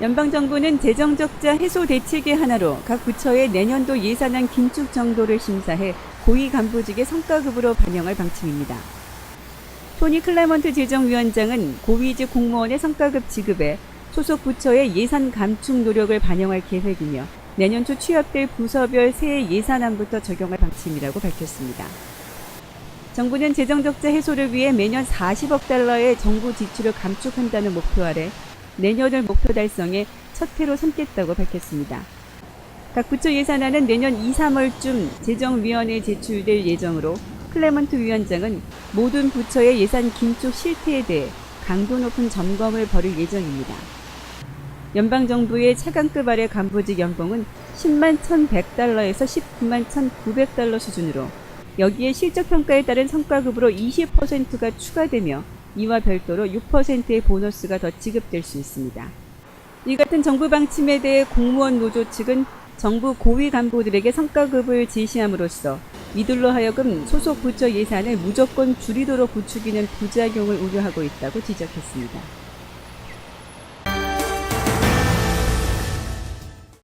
연방정부는 재정적자 해소 대책의 하나로 각 부처의 내년도 예산안 긴축 정도를 심사해 고위 간부직의 성과급으로 반영할 방침입니다. 토니 클라먼트 재정위원장은 고위직 공무원의 성과급 지급에 소속 부처의 예산 감축 노력을 반영할 계획이며 내년 초 취합될 부서별 새해 예산안부터 적용할 방침이라고 밝혔습니다. 정부는 재정적자 해소를 위해 매년 40억 달러의 정부 지출을 감축한다는 목표 아래 내년을 목표 달성에 첫 해로 삼겠다고 밝혔습니다. 각 부처 예산안은 내년 2, 3월쯤 재정위원회에 제출될 예정으로 클레먼트 위원장은 모든 부처의 예산 긴축 실태에 대해 강도 높은 점검을 벌일 예정입니다. 연방정부의 차관급 아래 간부직 연봉은 10만 1,100달러에서 19만 1,900달러 수준으로 여기에 실적 평가에 따른 성과급으로 20%가 추가되며 이와 별도로 6%의 보너스가 더 지급될 수 있습니다. 이 같은 정부 방침에 대해 공무원 노조 측은 정부 고위 간부들에게 성과급을 제시함으로써 이들로 하여금 소속 부처 예산을 무조건 줄이도록 부추기는 부작용을 우려하고 있다고 지적했습니다.